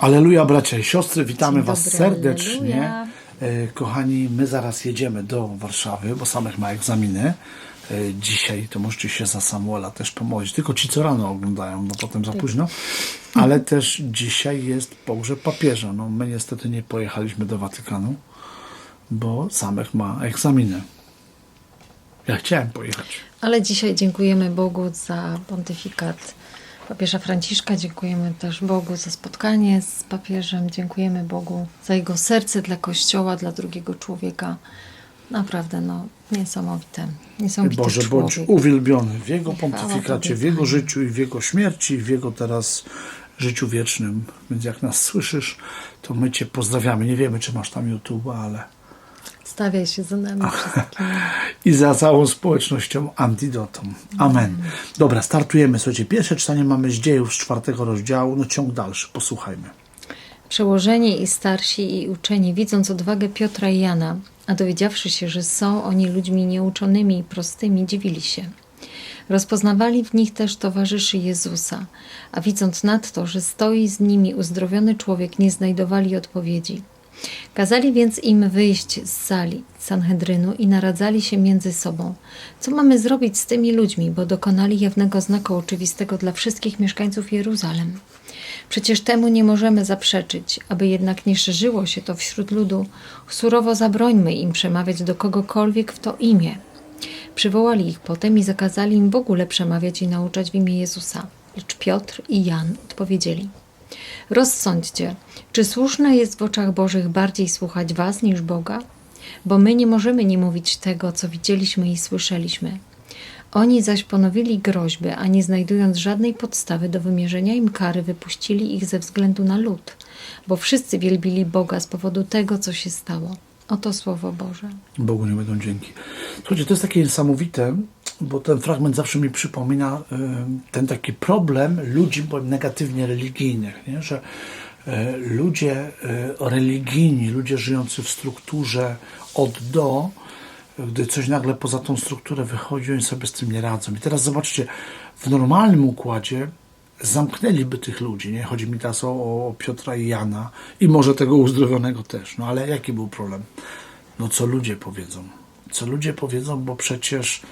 Aleluja, bracia i siostry, witamy Dzień Was dobry, serdecznie. alleluja. E, Kochani, my zaraz jedziemy do Warszawy, bo Samek ma egzaminy. E, Dzisiaj to możecie się za Samuela też pomodlić. Tylko ci, co rano oglądają, bo potem za późno. Ale też dzisiaj jest pogrzeb papieża. No, my niestety nie pojechaliśmy do Watykanu, bo Samek ma egzaminy. Ja chciałem pojechać. Ale dzisiaj dziękujemy Bogu za pontyfikat papieża Franciszka. Dziękujemy też Bogu za spotkanie z papieżem. Dziękujemy Bogu za jego serce dla Kościoła, dla drugiego człowieka. Naprawdę, no, niesamowite. Niesamowity Boże, bądź człowiek. uwielbiony w Jego pontyfikacie, w Jego życiu i w Jego śmierci, w Jego teraz życiu wiecznym. Więc jak nas słyszysz, to my Cię pozdrawiamy. Nie wiemy, czy masz tam YouTube'a, ale... Stawiaj się za nami wszystkimi. I za całą społecznością antidotum. Amen. Dobra, startujemy. Słuchajcie, pierwsze czytanie mamy z dziejów z czwartego rozdziału. No ciąg dalszy, posłuchajmy. Przełożeni i starsi i uczeni, widząc odwagę Piotra i Jana, a dowiedziawszy się, że są oni ludźmi nieuczonymi i prostymi, dziwili się. Rozpoznawali w nich też towarzyszy Jezusa, a widząc nadto, że stoi z nimi uzdrowiony człowiek, nie znajdowali odpowiedzi. Kazali więc im wyjść z sali Sanhedrynu i naradzali się między sobą. Co mamy zrobić z tymi ludźmi, bo dokonali jawnego znaku oczywistego dla wszystkich mieszkańców Jeruzalem? Przecież temu nie możemy zaprzeczyć, aby jednak nie szerzyło się to wśród ludu. Surowo zabrońmy im przemawiać do kogokolwiek w to imię. Przywołali ich potem i zakazali im w ogóle przemawiać i nauczać w imię Jezusa. Lecz Piotr i Jan odpowiedzieli: Rozsądźcie, czy słuszne jest w oczach Bożych bardziej słuchać Was niż Boga? Bo my nie możemy nie mówić tego, co widzieliśmy i słyszeliśmy. Oni zaś ponowili groźby, a nie znajdując żadnej podstawy do wymierzenia im kary, wypuścili ich ze względu na lud, bo wszyscy wielbili Boga z powodu tego, co się stało. Oto słowo Boże. Bogu nie będą dzięki. Słuchajcie, to jest takie niesamowite, bo ten fragment zawsze mi przypomina y, ten taki problem ludzi powiem, negatywnie religijnych, nie? że y, ludzie y, religijni, ludzie żyjący w strukturze od do, gdy coś nagle poza tą strukturę wychodzi, oni sobie z tym nie radzą. I teraz zobaczcie, w normalnym układzie zamknęliby tych ludzi, nie? Chodzi mi teraz o, o Piotra i Jana i może tego uzdrowionego też, no ale jaki był problem? No co ludzie powiedzą? Co ludzie powiedzą, bo przecież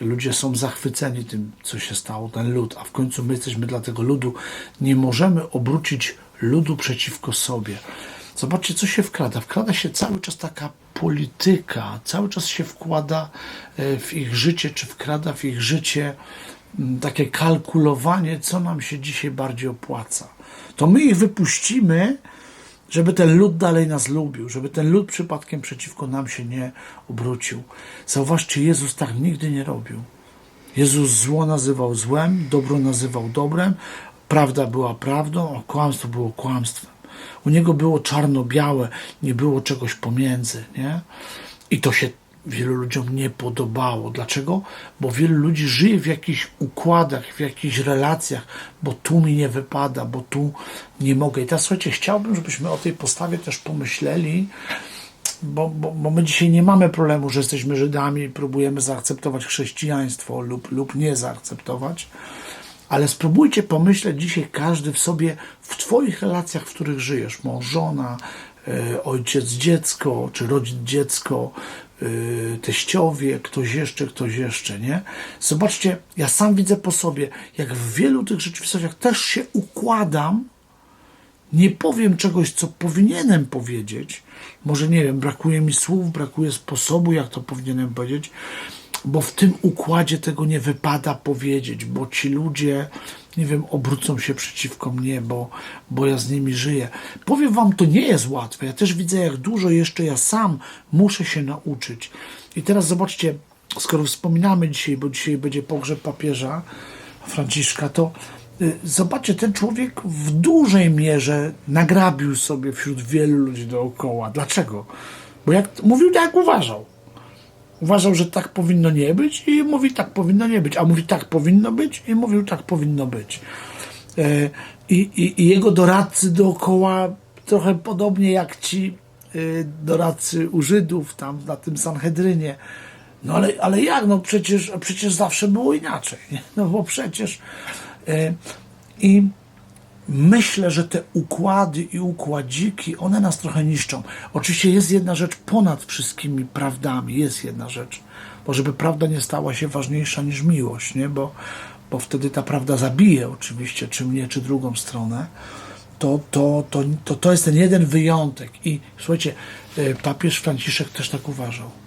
ludzie są zachwyceni tym, co się stało, ten lud, a w końcu my jesteśmy dla tego ludu, nie możemy obrócić ludu przeciwko sobie. Zobaczcie, co się wkrada. Wkrada się cały czas taka polityka, cały czas się wkłada e, w ich życie, czy wkrada w ich życie takie kalkulowanie, co nam się dzisiaj bardziej opłaca. To my ich wypuścimy, żeby ten lud dalej nas lubił, żeby ten lud przypadkiem przeciwko nam się nie obrócił. Zauważcie, Jezus tak nigdy nie robił. Jezus zło nazywał złem, dobro nazywał dobrem, prawda była prawdą, a kłamstwo było kłamstwem. U niego było czarno-białe, nie było czegoś pomiędzy, nie? I to się wielu ludziom nie podobało. Dlaczego? Bo wielu ludzi żyje w jakichś układach, w jakichś relacjach, bo tu mi nie wypada, bo tu nie mogę. I teraz słuchajcie, chciałbym, żebyśmy o tej postawie też pomyśleli, bo, bo, bo my dzisiaj nie mamy problemu, że jesteśmy Żydami i próbujemy zaakceptować chrześcijaństwo lub, lub nie zaakceptować. Ale spróbujcie pomyśleć dzisiaj każdy w sobie, w Twoich relacjach, w których żyjesz, mąż, żona, e, ojciec, dziecko, czy rodzic, dziecko, teściowie, ktoś jeszcze, ktoś jeszcze, nie? Zobaczcie, ja sam widzę po sobie, jak w wielu tych rzeczywistościach też się układam, nie powiem czegoś, co powinienem powiedzieć. Może nie wiem, brakuje mi słów, brakuje sposobu, jak to powinienem powiedzieć, bo w tym układzie tego nie wypada powiedzieć, bo ci ludzie, nie wiem, obrócą się przeciwko mnie, bo, bo ja z nimi żyję. Powiem wam, to nie jest łatwe. Ja też widzę, jak dużo jeszcze ja sam muszę się nauczyć. I teraz zobaczcie, skoro wspominamy dzisiaj, bo dzisiaj będzie pogrzeb papieża Franciszka, to y, zobaczcie, ten człowiek w dużej mierze nagrabił sobie wśród wielu ludzi dookoła. Dlaczego? Bo jak mówił, tak jak uważał. Uważał, że tak powinno nie być i mówi, tak powinno nie być. A mówi, tak powinno być i mówił, tak powinno być. E, I, i, i jego doradcy dookoła trochę podobnie jak ci e, doradcy u Żydów tam na tym Sanhedrynie. No ale, ale jak? No przecież, przecież zawsze było inaczej. Nie? No bo przecież. E, I myślę, że te układy i układziki, one nas trochę niszczą. Oczywiście jest jedna rzecz ponad wszystkimi prawdami, jest jedna rzecz, bo żeby prawda nie stała się ważniejsza niż miłość, nie? Bo, bo wtedy ta prawda zabije oczywiście, czy mnie, czy drugą stronę. To, to, to, to, to jest ten jeden wyjątek. I słuchajcie, e, papież Franciszek też tak uważał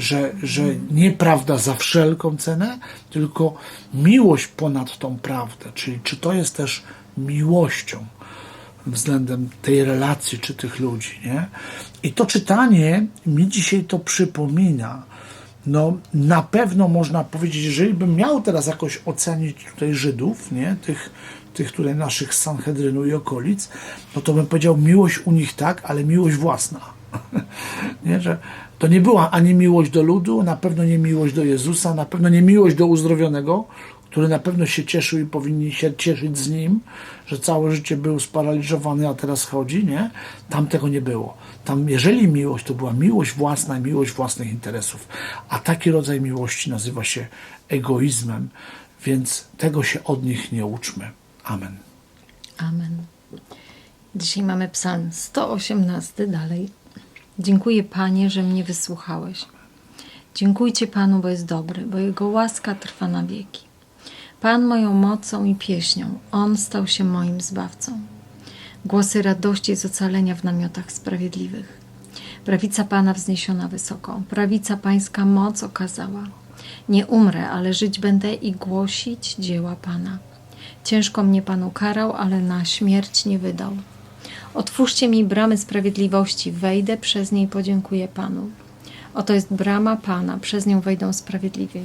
że, że nie prawda za wszelką cenę, tylko miłość ponad tą prawdę. Czyli czy to jest też miłością względem tej relacji czy tych ludzi, nie? I to czytanie mi dzisiaj to przypomina. No, na pewno można powiedzieć, jeżeli bym miał teraz jakoś ocenić tutaj Żydów, nie? Tych, tych tutaj naszych Sanhedrynu i okolic, no to bym powiedział miłość u nich tak, ale miłość własna. nie? Że to nie była ani miłość do ludu, na pewno nie miłość do Jezusa, na pewno nie miłość do uzdrowionego, który na pewno się cieszył i powinni się cieszyć z nim, że całe życie był sparaliżowany, a teraz chodzi, nie? Tam tego nie było. Tam, jeżeli miłość, to była miłość własna miłość własnych interesów. A taki rodzaj miłości nazywa się egoizmem, więc tego się od nich nie uczmy. Amen. Amen. Dzisiaj mamy psalm 118 dalej. Dziękuję Panie, że mnie wysłuchałeś. Dziękujcie Panu, bo jest dobry, bo Jego łaska trwa na wieki. Pan moją mocą i pieśnią, On stał się moim zbawcą. Głosy radości z ocalenia w namiotach sprawiedliwych. Prawica Pana wzniesiona wysoko, prawica Pańska moc okazała. Nie umrę, ale żyć będę i głosić dzieła Pana. Ciężko mnie Pan ukarał, ale na śmierć nie wydał. Otwórzcie mi bramy sprawiedliwości, wejdę przez niej, podziękuję Panu. Oto jest brama Pana, przez nią wejdą sprawiedliwi.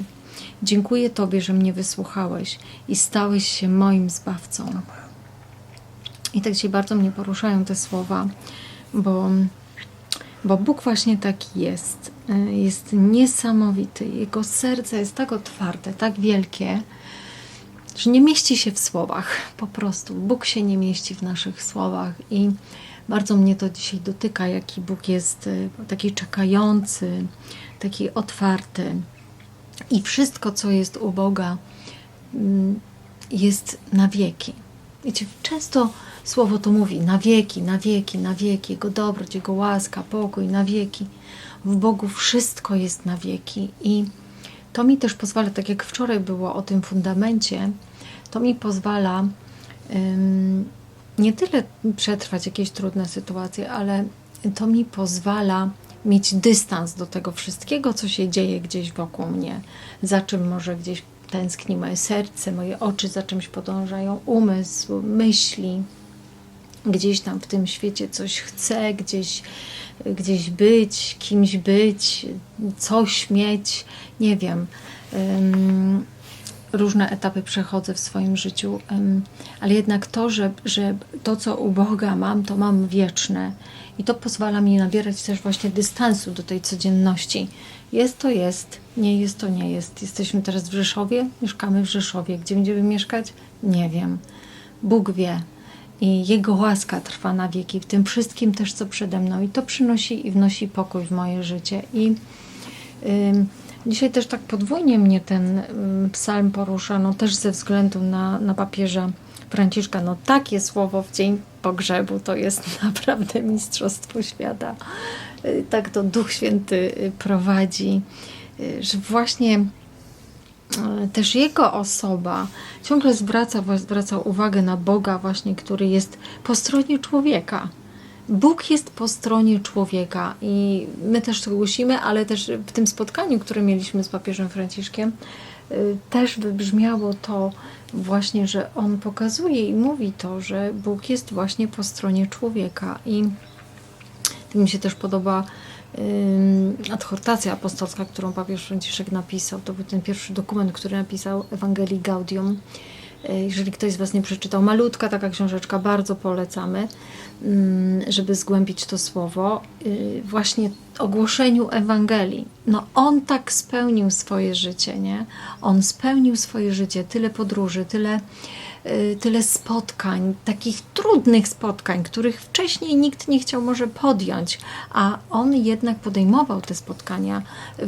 Dziękuję Tobie, że mnie wysłuchałeś i stałeś się moim zbawcą. I tak dzisiaj bardzo mnie poruszają te słowa, bo, bo Bóg właśnie taki jest. Y, Jest niesamowity. Jego serce jest tak otwarte, tak wielkie, że nie mieści się w słowach. Po prostu Bóg się nie mieści w naszych słowach i bardzo mnie to dzisiaj dotyka, jaki Bóg jest y, taki czekający, taki otwarty. I wszystko, co jest u Boga, mm, jest na wieki. Wiecie, często słowo to mówi na wieki, na wieki, na wieki. Jego dobroć, Jego łaska, pokój na wieki. W Bogu wszystko jest na wieki i to mi też pozwala, tak jak wczoraj było o tym fundamencie, to mi pozwala ym, nie tyle przetrwać jakieś trudne sytuacje, ale to mi pozwala mieć dystans do tego wszystkiego, co się dzieje gdzieś wokół mnie, za czym może gdzieś tęskni moje serce, moje oczy za czymś podążają, umysł, myśli. Gdzieś tam w tym świecie coś chcę, gdzieś, gdzieś być, kimś być, coś mieć, nie wiem. Ym, różne etapy przechodzę w swoim życiu, em, ale jednak to, że, że to, co u Boga mam, to mam wieczne i to pozwala mi nabierać też właśnie dystansu do tej codzienności. Jest to jest, nie jest to nie jest. Jesteśmy teraz w Rzeszowie, mieszkamy w Rzeszowie. Gdzie będziemy mieszkać? Nie wiem. Bóg wie. I Jego łaska trwa na wieki, w tym wszystkim też, co przede mną. I to przynosi i wnosi pokój w moje życie. I ym, Dzisiaj też tak podwójnie mnie ten ym, psalm porusza, no też ze względu na, na papieża Franciszka. No takie słowo w dzień pogrzebu to jest naprawdę mistrzostwo świata. Y, Tak to Duch Święty y, prowadzi, y, że właśnie y, też jego osoba ciągle zwraca, zwraca uwagę na Boga właśnie, który jest po stronie człowieka. Bóg jest po stronie człowieka i my też to głosimy, ale też w tym spotkaniu, które mieliśmy z papieżem Franciszkiem, y, też wybrzmiało to właśnie, że on pokazuje i mówi to, że Bóg jest właśnie po stronie człowieka i to mi się też podoba adhortacja apostolska, którą papież Franciszek napisał. To był ten pierwszy dokument, który napisał Ewangelii Gaudium. Y, Jeżeli ktoś z Was nie przeczytał, malutka taka książeczka, bardzo polecamy, żeby zgłębić to słowo. Y, Właśnie ogłoszeniu Ewangelii. No on tak spełnił swoje życie, nie? On spełnił swoje życie, tyle podróży, tyle, tyle spotkań, takich trudnych spotkań, których wcześniej nikt nie chciał może podjąć, a on jednak podejmował te spotkania,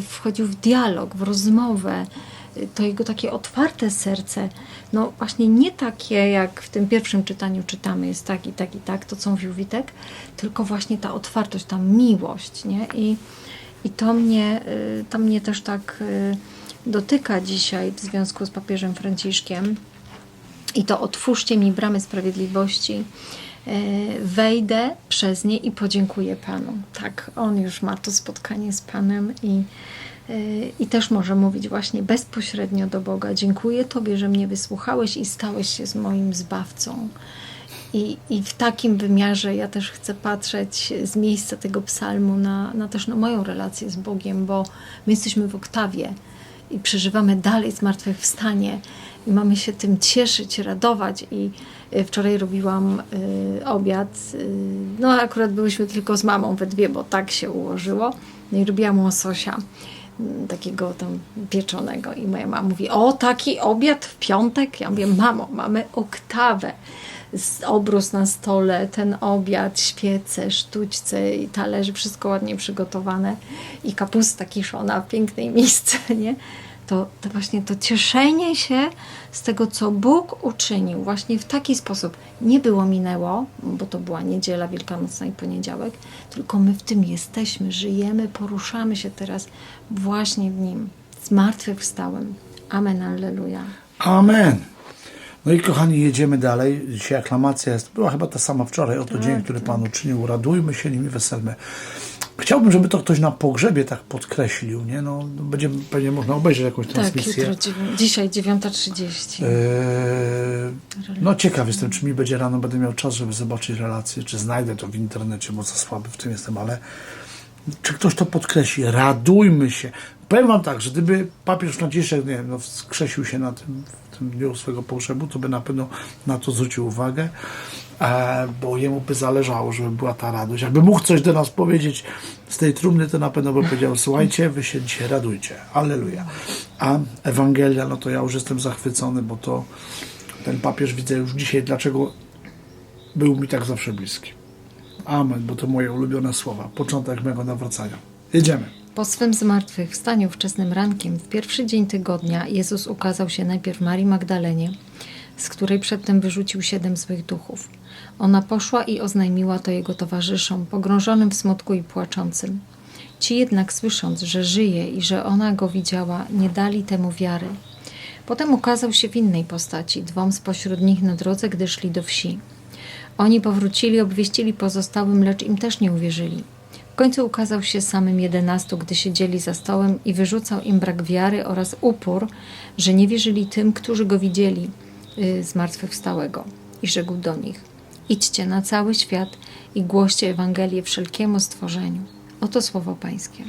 wchodził w dialog, w rozmowę, y, to jego takie otwarte serce, no właśnie nie takie jak w tym pierwszym czytaniu czytamy, jest tak i tak i tak, to co mówił Witek, tylko właśnie ta otwartość, ta miłość, nie? I, i to, mnie, y, to mnie też tak y, dotyka dzisiaj w związku z papieżem Franciszkiem. I to otwórzcie mi bramy sprawiedliwości. E, Wejdę przez nie i podziękuję Panu. Tak, on już ma to spotkanie z Panem i, e, i też może mówić właśnie bezpośrednio do Boga. Dziękuję Tobie, że mnie wysłuchałeś i stałeś się z moim zbawcą. I, I w takim wymiarze ja też chcę patrzeć z miejsca tego psalmu na, na też na moją relację z Bogiem, bo my jesteśmy w oktawie i przeżywamy dalej zmartwychwstanie i mamy się tym cieszyć, radować. I y, wczoraj robiłam y, obiad, y, no akurat byłyśmy tylko z mamą we dwie, bo tak się ułożyło, no i robiłam łososia takiego tam pieczonego. I moja mama mówi, o taki obiad w piątek? Ja mówię, mamo, mamy oktawę. Obrus na stole, ten obiad, świece, sztućce i talerze, wszystko ładnie przygotowane. I kapusta kiszona w pięknej misce, nie? To, to właśnie to cieszenie się z tego, co Bóg uczynił, właśnie w taki sposób. Nie było minęło, bo to była niedziela wielkanocna i poniedziałek, tylko my w tym jesteśmy, żyjemy, poruszamy się teraz właśnie w Nim, zmartwychwstałym. Amen, alleluja. Amen. No i kochani, jedziemy dalej. Dzisiaj aklamacja jest, była chyba ta sama wczoraj. Oto dzień, który Pan uczynił. Radujmy się nim i weselmy. Chciałbym, żeby to ktoś na pogrzebie tak podkreślił, nie? No, będzie pewnie można obejrzeć jakąś Tak, transmisję. jutro, dziewię- dzisiaj 9.30. Eee, no ciekaw jestem, czy mi będzie rano, będę miał czas, żeby zobaczyć relację, czy znajdę to w internecie, bo za słaby w tym jestem, ale czy ktoś to podkreśli, radujmy się. Powiem wam tak, że gdyby papież Franciszek, nie wiem, no, skrzesił się na tym, w tym dniu swojego pogrzebu, to by na pewno na to zwrócił uwagę, e, bo jemu by zależało, żeby była ta radość. Jakby mógł coś do nas powiedzieć z tej trumny, to na pewno by powiedział, słuchajcie, wy się dzisiaj radujcie. Alleluja. A Ewangelia, no to ja już jestem zachwycony, bo to ten papież widzę już dzisiaj, dlaczego był mi tak zawsze bliski. Amen, bo to moje ulubione słowa. Początek mego nawracania. Jedziemy. Po swym zmartwychwstaniu wczesnym rankiem, w pierwszy dzień tygodnia, Jezus ukazał się najpierw Marii Magdalenie, z której przedtem wyrzucił siedem złych duchów. Ona poszła i oznajmiła to jego towarzyszom, pogrążonym w smutku i płaczącym. Ci jednak, słysząc, że żyje i że ona go widziała, nie dali temu wiary. Potem ukazał się w innej postaci, dwom spośród nich na drodze, gdy szli do wsi. Oni powrócili, obwieścili pozostałym, lecz im też nie uwierzyli. Końcu ukazał się samym jedenastu, gdy siedzieli za stołem i wyrzucał im brak wiary oraz upór, że nie wierzyli tym, którzy go widzieli y, zmartwychwstałego. I rzekł do nich: Idźcie na cały świat i głoście Ewangelię wszelkiemu stworzeniu. Oto słowo Pańskie.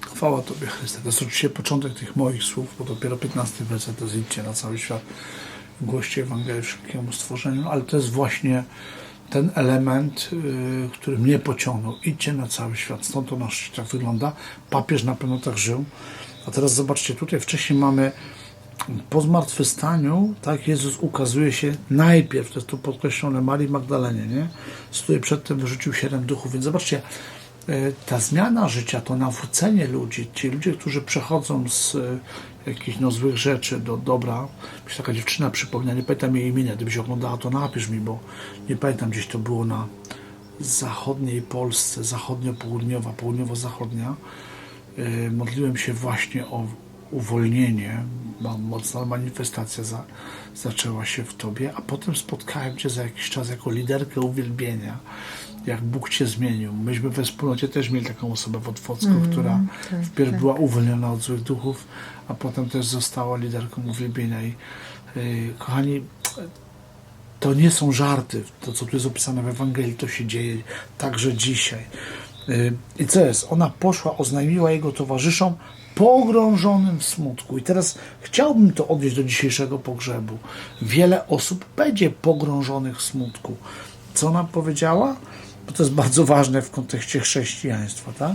Chwała Tobie, Chryste. To jest oczywiście początek tych moich słów, bo dopiero 15 werset to idźcie na cały świat, głoście Ewangelię wszelkiemu stworzeniu, ale to jest właśnie ten element, yy, który mnie pociągnął. Idźcie na cały świat. Stąd to nasz tak wygląda. Papież na pewno tak żył. A teraz zobaczcie, tutaj wcześniej mamy po zmartwychwstaniu, tak, Jezus ukazuje się najpierw, to jest tu podkreślone, Marii Magdalenie, nie? Z której przedtem wyrzucił siedem duchów. Więc zobaczcie, e, ta zmiana życia, to nawrócenie ludzi, ci ludzie, którzy przechodzą z jakichś no, złych rzeczy do dobra. Mi taka dziewczyna przypomina, nie pamiętam jej imienia, gdybyś oglądała, to napisz mi, bo nie pamiętam, gdzieś to było na zachodniej Polsce, zachodnio-południowa, południowo-zachodnia. E, modliłem się właśnie o uwolnienie, bo mocna manifestacja za, zaczęła się w Tobie, a potem spotkałem Cię za jakiś czas jako liderkę uwielbienia, jak Bóg Cię zmienił. Myśmy we wspólnocie też mieli taką osobę w Otwocku, która tak, wpierw tak. była uwolniona od złych duchów, a potem też została liderką uwielbienia. I, yy, kochani, to nie są żarty. To, co tu jest opisane w Ewangelii, to się dzieje także dzisiaj. Yy, I co jest? Ona poszła, oznajmiła jego towarzyszom, pogrążonym w smutku. I teraz chciałbym to odnieść do dzisiejszego pogrzebu. Wiele osób będzie pogrążonych w smutku. Co ona powiedziała? Bo to jest bardzo ważne w kontekście chrześcijaństwa, tak?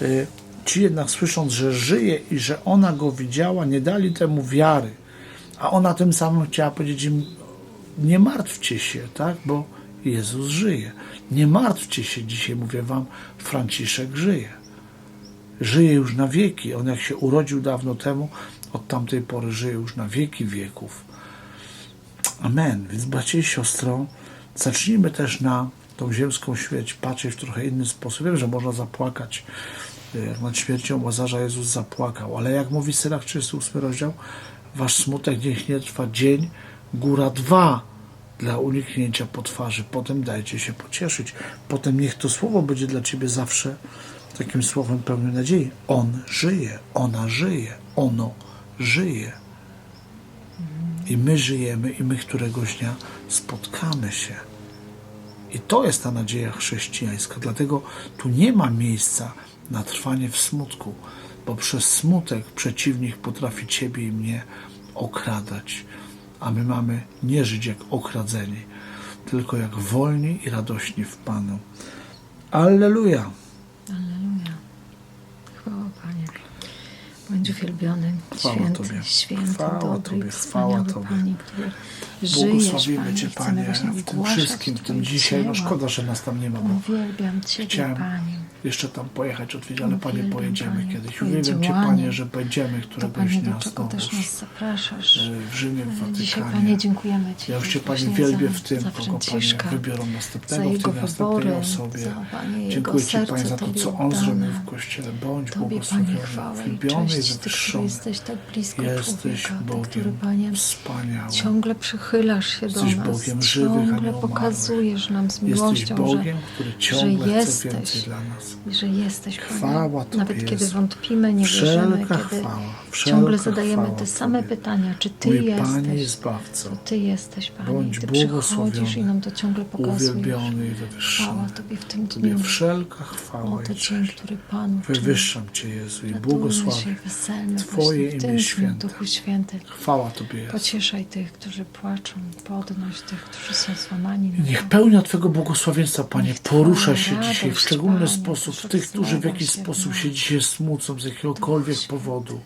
Yy, Ci jednak słysząc, że żyje i że ona go widziała, nie dali temu wiary. A ona tym samym chciała powiedzieć im, nie martwcie się, tak? Bo Jezus żyje. Nie martwcie się, dzisiaj mówię wam, Franciszek żyje. żyje już na wieki. On jak się urodził dawno temu, od tamtej pory żyje już na wieki wieków. Amen. Więc bracie i siostro, zacznijmy też na tą ziemską śmierć patrzeć w trochę inny sposób. Wiem, że można zapłakać. Nad śmiercią Łazarza Jezus zapłakał. Ale jak mówi Syrach 38 rozdział, wasz smutek niech nie trwa dzień, góra dwa dla uniknięcia potwarzy. Potem dajcie się pocieszyć. Potem niech to słowo będzie dla ciebie zawsze takim słowem pełnym nadziei. On żyje, ona żyje, ono żyje. I my żyjemy, i my któregoś dnia spotkamy się. I to jest ta nadzieja chrześcijańska. Dlatego tu nie ma miejsca na trwanie w smutku, bo przez smutek przeciwnik potrafi ciebie i mnie okradać. A my mamy nie żyć jak okradzeni, tylko jak wolni i radośni w Panu. Alleluja! Alleluja. Chwała Panie. Bądź uwielbiony, Chwała święty, Tobie. święty, Chwała dobry, Tobie, chwała Tobie. Panie, Błogosławimy Panie. Cię, Panie, w tym wszystkim, w tym dzisiaj. No szkoda, że nas tam nie ma, bo Uwielbiam Ciebie, Chciałem Panie. Jeszcze tam pojechać odwiedzić, ale Panie, Uwielbiam, pojedziemy Panie, kiedyś. Twoje Uwielbiam Cię, działanie. Panie, że będziemy To któregoś Panie, dnia do czego też znowu nas zapraszasz. w Rzymie, w Dzisiaj, Watykanie. Panie, dziękujemy Ci. Ja już Cię, Panie, właśnie wielbię za, w tym, za kogo, Panie, wybiorą za następnego w jego tej następnej wybory, osobie. za, Panie, jego Dziękuję Ci, serce Panie, za to, Tobie co On zrobił w Kościele. Bądź Tobie, Panie, błogosławiony, chwała i uwielbiony i cześć, Ty, który wywyższony. jesteś tak blisko Jesteś człowieka, Ty, który, Bogiem Panie, wspaniałym. ciągle przychylasz się do Jesteś nas, Bogiem żywych, a nie ciągle umarłych. pokazujesz nam z Jesteś miłością, Bogiem, że, który ciągle chce jesteś. więcej dla nas. Że jesteś, Panie. Chwała Tobie, Nawet kiedy wątpimy, nie wierzymy, Wszelka kiedy chwała, ciągle zadajemy chwała te same Tobie. pytania, czy Ty Mój jesteś, Panie i Zbawco, Ty jesteś, Panie, Bądź i Ty przychodzisz i nam to ciągle pokazujesz. uwielbiony i Chwała wywyższony. Tobie w tym Tobie dniu. wszelka chwała Oto i dzień, cześć. który Pan uczynił. Wywyższam Cię, Jezu, i błogosławię. i weselmy Twoje właśnie w imię tym dniu, święte. Duchu Święty. Chwała Tobie, Jezu. Pocieszaj tych, którzy płaczą, podnoś tych, którzy są złamani. na Niech pełnia Twojego błogosławieństwa, Panie, Niech Twoja porusza się radość, dzisiaj w szczególny Panie, sposób tych, którzy w jakiś sposób się dzisiaj smucą z jakiegokolwiek powodu.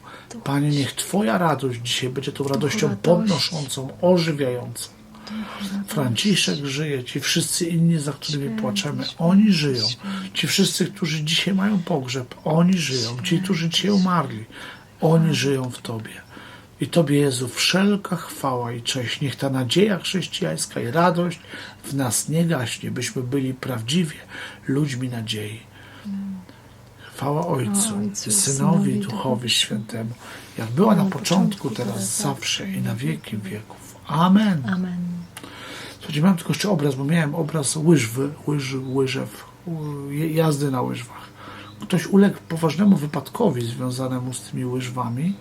Panie, niech Twoja radość dzisiaj będzie tą radością radości. podnoszącą, ożywiającą. Franciszek żyje, ci wszyscy inni, za którymi płaczemy, oni żyją. Ci wszyscy, którzy dzisiaj mają pogrzeb, oni żyją. Ci, którzy dzisiaj umarli, oni żyją w Tobie. I Tobie, Jezu, wszelka chwała i cześć. Niech ta nadzieja chrześcijańska i radość w nas nie gaśnie, byśmy byli prawdziwie ludźmi nadziei. Chwała Ojcu, Ojcu, Synowi, i Duchowi Świętemu, jak była na początku, teraz zawsze i na wieki wieków. Amen. Amen. Słuchajcie, mam tylko jeszcze obraz, bo miałem obraz łyżwy, łyż, łyżew, jazdy na łyżwach. Ktoś uległ poważnemu wypadkowi związanemu z tymi łyżwami.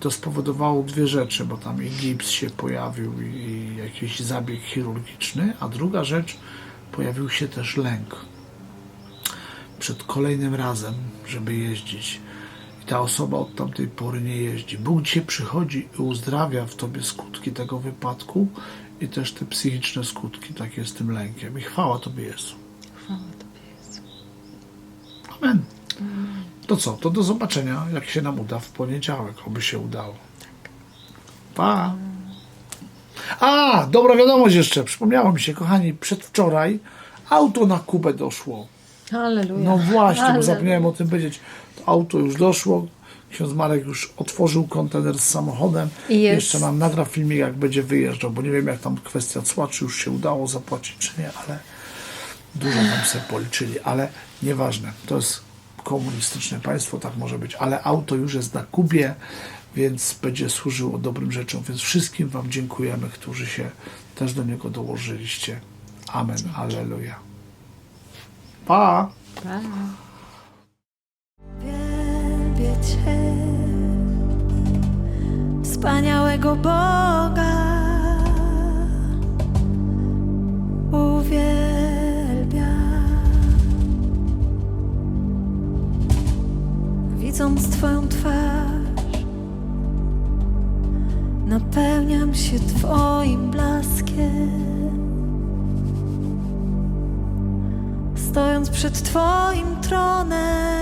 To spowodowało dwie rzeczy, bo tam i gips się pojawił, i jakiś zabieg chirurgiczny, a druga rzecz, pojawił się też lęk przed kolejnym razem, żeby jeździć. I ta osoba od tamtej pory nie jeździ. Bóg dzisiaj przychodzi i uzdrawia w tobie skutki tego wypadku i też te psychiczne skutki, takie z tym lękiem. I chwała Tobie Jezu. Chwała Tobie, Jezu. Amen. To co? To do zobaczenia, jak się nam uda w poniedziałek, oby się udało. Pa! A, dobra wiadomość jeszcze. Przypomniało mi się, kochani, przedwczoraj auto na Kubę doszło. Halleluja. No właśnie, bo zapomniałem o tym powiedzieć. To auto już doszło. Ksiądz Marek już otworzył kontener z samochodem. I jest- Jeszcze nam nagra filmik, jak będzie wyjeżdżał, bo nie wiem, jak tam kwestia cła, czy już się udało zapłacić, czy nie, ale dużo tam sobie policzyli, ale nieważne. To jest komunistyczne państwo, tak może być, ale auto już jest na Kubie, więc będzie służyło dobrym rzeczom. Więc wszystkim Wam dziękujemy, którzy się też do niego dołożyliście. Amen. Alleluja. Pa! Pa. Wielbię Cię, wspaniałego Boga. przed Twoim tronem.